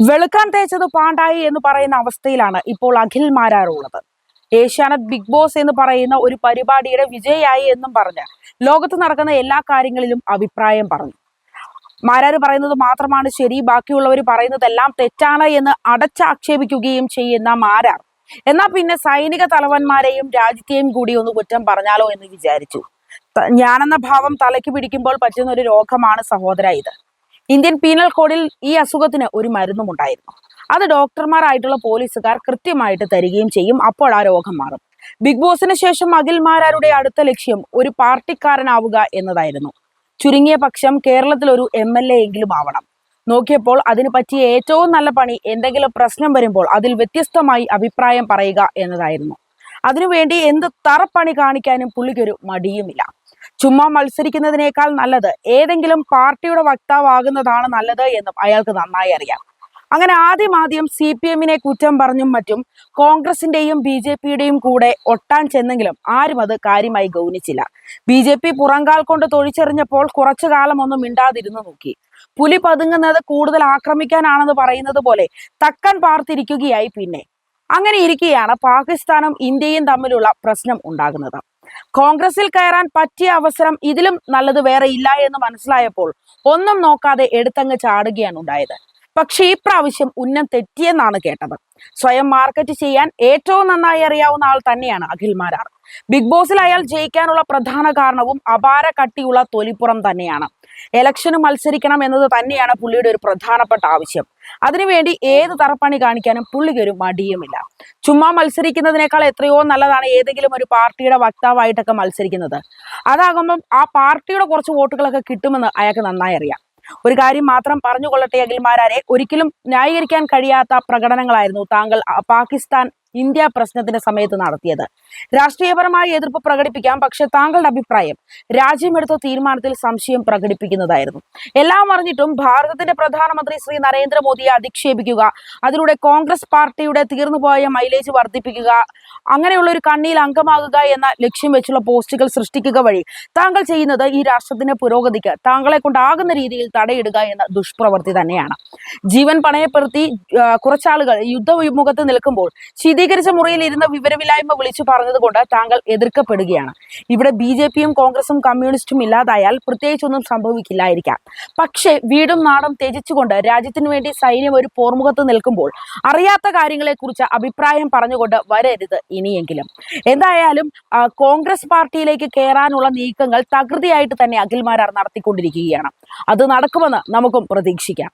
വെളുക്കാൻ തേച്ചത് പാണ്ടായി എന്ന് പറയുന്ന അവസ്ഥയിലാണ് ഇപ്പോൾ അഖിൽ മാരാറുള്ളത് ഏഷ്യാനെറ്റ് ബിഗ് ബോസ് എന്ന് പറയുന്ന ഒരു പരിപാടിയുടെ വിജയായി എന്നും പറഞ്ഞ് ലോകത്ത് നടക്കുന്ന എല്ലാ കാര്യങ്ങളിലും അഭിപ്രായം പറഞ്ഞു. മാരാര് പറയുന്നത് മാത്രമാണ് ശരി ബാക്കിയുള്ളവർ പറയുന്നതെല്ലാം തെറ്റാണ് എന്ന് അടച്ചാക്ഷേപിക്കുകയും ചെയ്യുന്ന മാരാർ. എന്നാ പിന്നെ സൈനിക തലവന്മാരെയും രാജ്യത്തെയും കൂടി ഒന്ന് കുറ്റം പറഞ്ഞാലോ എന്ന് വിചാരിച്ചു. ഞാനെന്ന ഭാവം തലയ്ക്ക് പിടിക്കുമ്പോൾ പറ്റുന്ന ഒരു രോഗമാണ് സഹോദര ഇത്. ഇന്ത്യൻ പീനൽ കോഡിൽ ഈ അസുഖത്തിന് ഒരു മരുന്നും ഉണ്ടായിരുന്നു. അത് ഡോക്ടർമാരായിട്ടുള്ള പോലീസുകാർ കൃത്യമായിട്ട് തരികയും ചെയ്യും. അപ്പോൾ ആ രോഗം മാറും. ബിഗ് ബോസിന് ശേഷം അഖിൽമാരാരുടെ അടുത്ത ലക്ഷ്യം ഒരു പാർട്ടിക്കാരനാവുക എന്നതായിരുന്നു. ചുരുങ്ങിയ പക്ഷം കേരളത്തിൽ ഒരു എം എൽ എ എങ്കിലും ആവണം. നോക്കിയപ്പോൾ അതിന് പറ്റിയ ഏറ്റവും നല്ല പണി എന്തെങ്കിലും പ്രശ്നം വരുമ്പോൾ അതിൽ വ്യത്യസ്തമായി അഭിപ്രായം പറയുക എന്നതായിരുന്നു. അതിനുവേണ്ടി എന്ത് തറപ്പണി കാണിക്കാനും പുള്ളിക്കൊരു മടിയുമില്ല. ചുമ്മാ മത്സരിക്കുന്നതിനേക്കാൾ നല്ലത്. ഏതെങ്കിലും പാർട്ടിയുടെ വക്താവാകുന്നതാണ് നല്ലത് എന്നും അയാൾക്ക് നന്നായി അറിയാം. അങ്ങനെ ആദ്യം ആദ്യം സി പി എമ്മിനെ കുറ്റം പറഞ്ഞും മറ്റും കോൺഗ്രസിന്റെയും ബി ജെ പിയുടെയും കൂടെ ഒട്ടാൻ ചെന്നെങ്കിലും ആരും അത് കാര്യമായി ഗൗനിച്ചില്ല. ബി ജെ പി പുറങ്കാൽ കൊണ്ട് തൊഴിച്ചെറിഞ്ഞപ്പോൾ കുറച്ചു കാലം ഒന്നും മിണ്ടാതിരുന്നു നോക്കി. പുലി പതുങ്ങുന്നത് കൂടുതൽ ആക്രമിക്കാനാണെന്ന് പറയുന്നത് പോലെ തക്കൻ പാർത്തിരിക്കുകയായി പിന്നെ. അങ്ങനെ ഇരിക്കെയാണ് പാകിസ്ഥാനും ഇന്ത്യയും തമ്മിലുള്ള പ്രശ്നം ഉണ്ടാകുന്നത്. കോൺഗ്രസിൽ കയറാൻ പറ്റിയ അവസരം ഇതിലും നല്ലത് വേറെ ഇല്ല എന്ന് മനസ്സിലായപ്പോൾ ഒന്നും നോക്കാതെ എടുത്തങ്ങ് ചാടുകയാണ് ഉണ്ടായത്. പക്ഷേ ഈ പ്രാവശ്യം ഉന്നം തെറ്റിയെന്നാണ് കേട്ടത്. സ്വയം മാർക്കറ്റ് ചെയ്യാൻ ഏറ്റവും നന്നായി അറിയാവുന്ന ആൾ തന്നെയാണ് അഖിൽ മാരാർ. ബിഗ് ബോസിൽ അയാൾ ജയിക്കാനുള്ള പ്രധാന കാരണവും അപാര കട്ടിയുള്ള തൊലിപ്പുറം തന്നെയാണ്. എലക്ഷന് മത്സരിക്കണം എന്നത് തന്നെയാണ് പുള്ളിയുടെ ഒരു പ്രധാനപ്പെട്ട ആവശ്യം. അതിനുവേണ്ടി ഏത് തറപ്പണി കാണിക്കാനും പുള്ളിക്ക് ഒരു മടിയുമില്ല. ചുമ്മാ മത്സരിക്കുന്നതിനേക്കാൾ എത്രയോ നല്ലതാണ് ഏതെങ്കിലും ഒരു പാർട്ടിയുടെ വക്താവായിട്ടൊക്കെ മത്സരിക്കുന്നത്. അതാകുമ്പം ആ പാർട്ടിയുടെ കുറച്ച് വോട്ടുകളൊക്കെ കിട്ടുമെന്ന് അയാൾക്ക് നന്നായി അറിയാം. ഒരു കാര്യം മാത്രം പറഞ്ഞുകൊള്ളട്ടെ അഖിൽമാരാരെ. ഒരിക്കലും ന്യായീകരിക്കാൻ കഴിയാത്ത പ്രകടനങ്ങളായിരുന്നു താങ്കൾ പാകിസ്ഥാൻ ഇന്ത്യ പ്രശ്നത്തിന്റെ സമയത്ത് നടത്തിയത്. രാഷ്ട്രീയപരമായ എതിർപ്പ് പ്രകടിപ്പിക്കാം പക്ഷെ താങ്കളുടെ അഭിപ്രായം രാജ്യമെടുത്ത തീരുമാനത്തിൽ സംശയം പ്രകടിപ്പിക്കുന്നതായിരുന്നു. എല്ലാം അറിഞ്ഞിട്ടും ഭാരതത്തിന്റെ പ്രധാനമന്ത്രി ശ്രീ നരേന്ദ്രമോദിയെ അധിക്ഷേപിക്കുക അതിലൂടെ കോൺഗ്രസ് പാർട്ടിയുടെ തീർന്നുപോയ മൈലേജ് വർദ്ധിപ്പിക്കുക അങ്ങനെയുള്ള ഒരു കണ്ണിയിൽ അംഗമാകുക എന്ന ലക്ഷ്യം വെച്ചുള്ള പോസ്റ്റുകൾ സൃഷ്ടിക്കുക വഴി താങ്കൾ ചെയ്യുന്നത് ഈ രാഷ്ട്രത്തിന്റെ പുരോഗതിക്ക് താങ്കളെ കൊണ്ടാകുന്ന രീതിയിൽ തടയിടുക എന്ന ദുഷ്പ്രവൃത്തി തന്നെയാണ്. ജീവൻ പണയപ്പെടുത്തി കുറച്ചാളുകൾ യുദ്ധവിമുഖത്ത് നിൽക്കുമ്പോൾ ശീതീകരിച്ച മുറിയിൽ ഇരുന്ന വിവരമില്ലായ്മ വിളിച്ചു പറഞ്ഞതുകൊണ്ട് താങ്കൾ എതിർക്കപ്പെടുകയാണ്. ഇവിടെ ബി ജെ പിയും കോൺഗ്രസും കമ്മ്യൂണിസ്റ്റും ഇല്ലാതായാൽ പ്രത്യേകിച്ചൊന്നും സംഭവിക്കില്ലായിരിക്കാം. പക്ഷേ വീടും നാടും ത്യജിച്ചുകൊണ്ട് രാജ്യത്തിനു വേണ്ടി സൈന്യം ഒരു പോർമുഖത്ത് നിൽക്കുമ്പോൾ അറിയാത്ത കാര്യങ്ങളെക്കുറിച്ച് അഭിപ്രായം പറഞ്ഞുകൊണ്ട് വരരുത് ഇനിയെങ്കിലും. എന്തായാലും കോൺഗ്രസ് പാർട്ടിയിലേക്ക് കയറാനുള്ള നീക്കങ്ങൾ തകൃതിയായിട്ട് തന്നെ അഖിൽമാരാർ നടത്തിക്കൊണ്ടിരിക്കുകയാണ്. അത് നടക്കുമെന്ന് നമുക്കും പ്രതീക്ഷിക്കാം.